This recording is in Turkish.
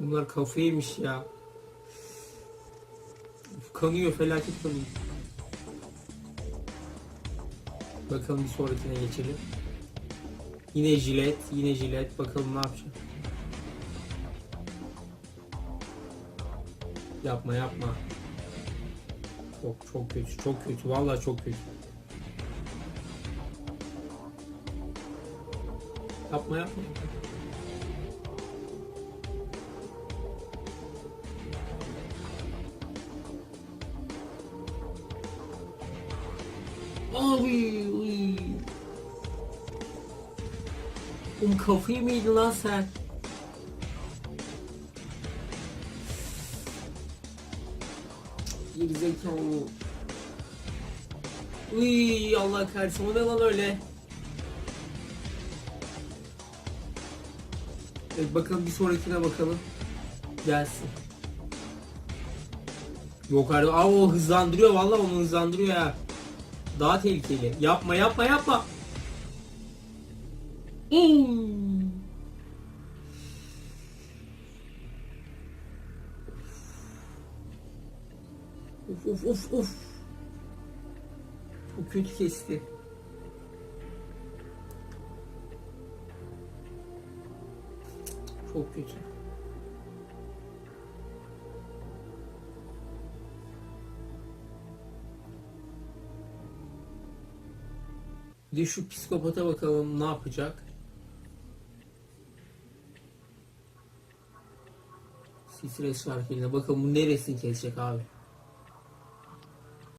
Bunlar kafaymış ya. Kanıyor felaket kanıyor. Bakalım bir sonrakine geçelim. Yine jilet, yine jilet. Bakalım ne yapacak. Yapma yapma. Çok çok kötü, çok kötü. Vallahi çok kötü. Yapma yapma. Abi, uy. Oğlum kafayı mı yedin lan sen? Gerizekalı. Uy Allah kahretsin o ne lan öyle? Evet bakalım bir sonrakine bakalım. Gelsin. Yok artık. Aa o hızlandırıyor vallahi onu hızlandırıyor ya. Daha tehlikeli. Yapma yapma yapma. Hmm. Of of of of. Çok kötü kesti. Çok kötü. Bir de şu psikopata bakalım ne yapacak. Stres farkıyla bakalım bu neresini kesecek abi.